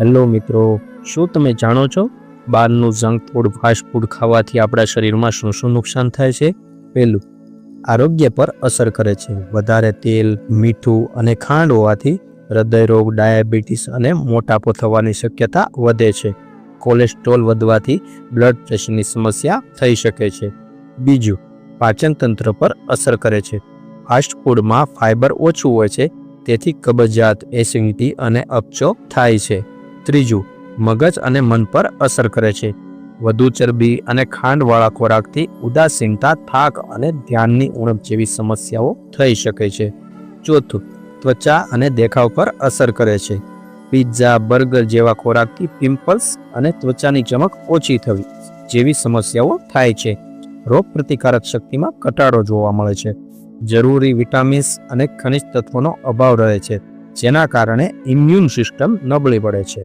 Hello મિત્રો, શું તમે જાણો છો? બહારનું જંક ફૂડ, ફાસ્ટ ફૂડ ખાવાથી આપણા શરીરમાં શું શું નુકસાન થાય છે? પહેલું, આરોગ્ય પર અસર કરે છે. વધારે તેલ, મીઠું અને ખાંડ હોવાથી હૃદયરોગ ડાયાબિટીસ અને મોટાપો થવાની શક્યતા વધે છે. કોલેસ્ટ્રોલ વધવાથી બ્લડ પ્રેશરની સમસ્યા થઈ શકે છે. બીજું, પાચનતંત્ર પર અસર કરે છે. ફાસ્ટ ફૂડમાં ફાઇબર ઓછું હોય છે, તેથી કબજિયાત, એસિડિટી અને અપચો થાય છે. ત્રીજું, મગજ અને મન પર અસર કરે છે. વધુ ચરબી અને ખાંડવાળા ખોરાકથી ઉદાસીનતા, થાક અને ધ્યાનની ઉણપ જેવી સમસ્યાઓ થઈ શકે છે. ચોથું, ત્વચા અને દેખાવ પર અસર કરે છે. પિઝા બર્ગર જેવા ખોરાકથી પિમ્પલ્સ અને ત્વચાની ચમક ઓછી થવી જેવી સમસ્યાઓ થાય છે. રોગ પ્રતિકારક શક્તિમાં ઘટાડો જોવા મળે છે. જરૂરી વિટામિન્સ અને ખનિજ તત્વોનો અભાવ રહે છે, જેના કારણે ઇમ્યુન સિસ્ટમ નબળી પડે છે.